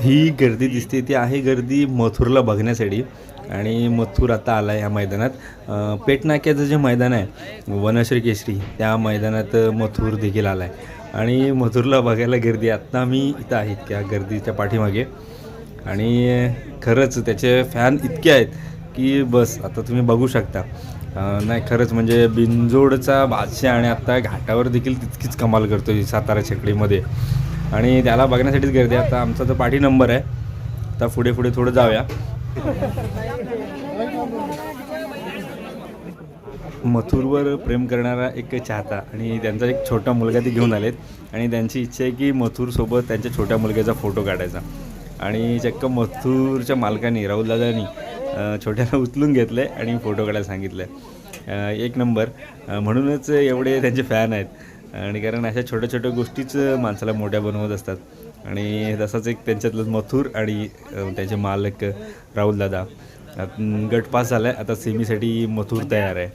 ही गर्दी दिसते ती आहे गर्दी मथुरला बघण्यासाठी. आणि मथुर आता आला आहे ह्या मैदानात पेटनाक्याचं जे मैदान आहे वनश्री केसरी त्या मैदानात मथुर देखील आला आहे आणि मथुरला बघायला गर्दी आत्ता मी इथं आहे त्या गर्दीच्या पाठीमागे. आणि खरंच त्याचे फॅन इतके आहेत की बस आता तुम्ही बघू शकता. नाही खरंच म्हणजे बिनजोडचा बादशाह आणि आत्ता घाटावर देखील तितकीच कमाल करतो सातारा छकडीमध्ये. आणि त्याला बघण्यासाठीच गर्दी आता आमचा तर पाठी नंबर आहे आता पुढे पुढे थोडं जाऊया. मथुरवर प्रेम करणारा एक चाहता आणि त्यांचा एक छोटा मुलगा ते घेऊन आलेत. आणि त्यांची इच्छा आहे की मथुरसोबत त्यांच्या छोट्या मुलग्याचा फोटो काढायचा. आणि चक्क मथुरच्या मालकाने राहुलदादांनी छोट्याला उचलून घेतलं आहे आणि फोटो काढायला सांगितलं आहे एक नंबर. म्हणूनच एवढे त्यांचे फॅन आहेत. आणि कारण अशा छोट्या छोट्या गोष्टीच माणसाला मोठ्या बनवत असतात. आणि तसाच एक त्यांच्यातलं मथुर आणि त्यांचे त्याचे मालक राहुल दादा गट पास झाला आहे आता सेमीसाठी मथुर तयार आहे.